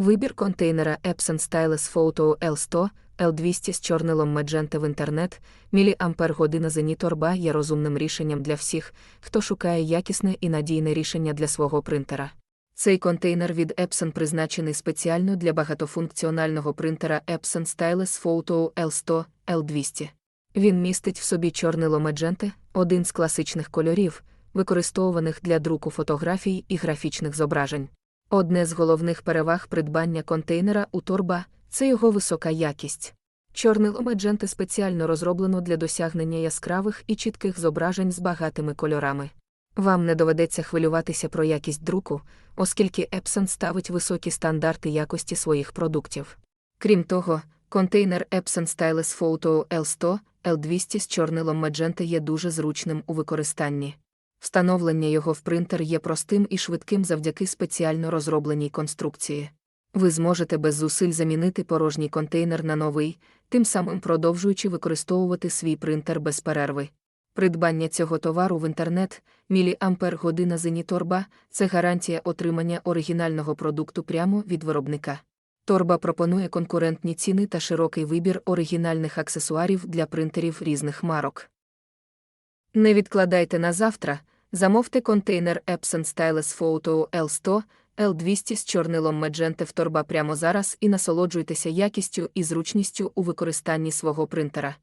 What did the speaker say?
Вибір контейнера Epson Stylus Photo L100 L200 з чорнилом Magenta в інтернет, міліампер година торба є розумним рішенням для всіх, хто шукає якісне і надійне рішення для свого принтера. Цей контейнер від Epson призначений спеціально для багатофункціонального принтера Epson Stylus Photo L100 L200. Він містить в собі чорнило Magenta, один з класичних кольорів, використовуваних для друку фотографій і графічних зображень. Одне з головних переваг придбання контейнера у торба це його висока якість. Чорнило Magenta спеціально розроблено для досягнення яскравих і чітких зображень з багатими кольорами. Вам не доведеться хвилюватися про якість друку, оскільки Epson ставить високі стандарти якості своїх продуктів. Крім того, контейнер Epson Stylus Photo L100 L200 з чорнилом Magenta є дуже зручним у використанні. Встановлення його в принтер є простим і швидким завдяки спеціально розробленій конструкції. Ви зможете без зусиль замінити порожній контейнер на новий, тим самим продовжуючи використовувати свій принтер без перерви. Придбання цього товару в інтернет, міліампер година Зеніторба це гарантія отримання оригінального продукту прямо від виробника. Торба пропонує конкурентні ціни та широкий вибір оригінальних аксесуарів для принтерів різних марок. Не відкладайте на завтра, замовте контейнер Epson Stylus Photo L100 L200 з чорнилом Magenta в торба прямо зараз і насолоджуйтеся якістю і зручністю у використанні свого принтера.